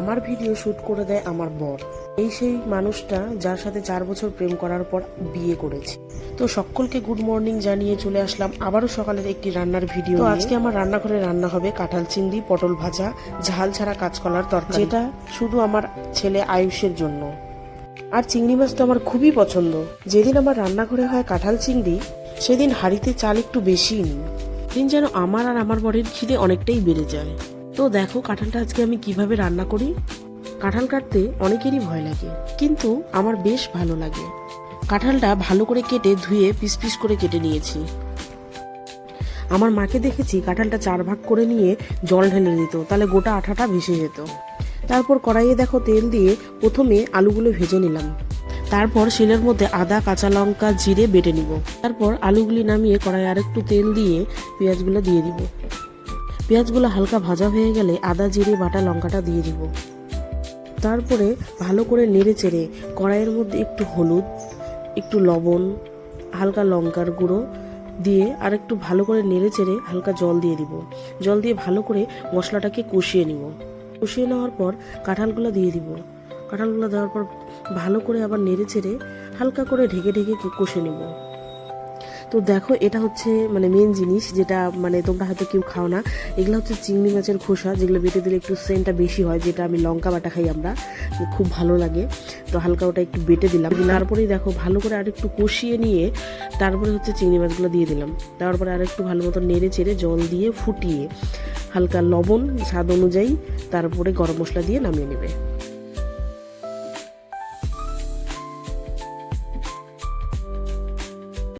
আমার video shoot করে দেয় আমার বর। এই সেই মানুষটা যার সাথে চার বছর প্রেম করার পর বিয়ে করেছে। তো সকলকে গুড মর্নিং জানিয়ে চলে আসলাম আবারও সকালের একটি রান্নার ভিডিও তো আজকে আমার রান্নাঘরে রান্না হবে কাঁঠাল চিংড়ি পটল ভাজা ঝাল ছাড়া কাঁচকলার তরকারি। যেটা শুধু আমার ছেলে আয়ুষের জন্য। আর চিংড়ি মাছ তো আমার খুবই পছন্দ। যেদিন আমার রান্নাঘরে হয় কাঁঠাল চিংড়ি সেদিন হাঁড়িতে চাল একটু বেশিই নিই। দিন যেন আমার আর আমার বরের খিদে অনেকটাই বেড়ে যায়। তো দেখো কাঁঠালটা আজকে আমি কীভাবে রান্না করি। কাঁঠাল কাটতে অনেকেরই ভয় লাগে, কিন্তু আমার বেশ ভালো লাগে। কাঁঠালটা ভালো করে কেটে ধুয়ে পিস পিস করে কেটে নিয়েছি। আমার মাকে দেখেছি কাঁঠালটা চার ভাগ করে নিয়ে জল ঢেলে দিত, তাহলে গোটা আঠাটা ভেসে যেত। তারপর কড়াইয়ে দেখো তেল দিয়ে প্রথমে আলুগুলো ভেজে নিলাম। তারপর শিলের মধ্যে আদা, কাঁচা লঙ্কা, জিরে বেটে নিব। তারপর আলুগুলি নামিয়ে কড়াইয়ে আরেকটু তেল দিয়ে পেঁয়াজগুলো দিয়ে দিব। পেঁয়াজগুলো হালকা ভাজা হয়ে গেলে আদা, জিরে, বাটা, লঙ্কাটা দিয়ে দিব। তারপরে ভালো করে নেড়ে চেড়ে কড়াইয়ের মধ্যে একটু হলুদ, একটু লবণ, হালকা লঙ্কার গুঁড়ো দিয়ে আর একটু ভালো করে নেড়ে চেড়ে হালকা জল দিয়ে দিব। জল দিয়ে ভালো করে মশলাটাকে কষিয়ে নিব। কষিয়ে নেওয়ার পর কাঁঠালগুলো দিয়ে দিব। কাঁঠালগুলো দেওয়ার পর ভালো করে আবার নেড়ে চেড়ে হালকা করে ঢেকে ঢেকে কষে নেব। তো দেখো, এটা হচ্ছে মানে মেন জিনিস যেটা মানে তোমরা হয়তো কেউ খাও না। এগুলো হচ্ছে চিংড়ি মাছের খোসা, যেগুলো বেটে দিলে একটু সেন্টটা বেশি হয়, যেটা আমি লঙ্কা বাটা খাই আমরা, খুব ভালো লাগে। তো হালকা ওটা একটু বেটে দিলাম। তারপরেই দেখো, ভালো করে আর একটু কষিয়ে নিয়ে তারপরে হচ্ছে চিংড়ি মাছগুলো দিয়ে দিলাম। তারপরে আর একটু ভালো মতো নেড়ে চেড়ে জল দিয়ে ফুটিয়ে হালকা লবণ, স্বাদ অনুযায়ী তারপরে গরম মশলা দিয়ে নামিয়ে নেবে।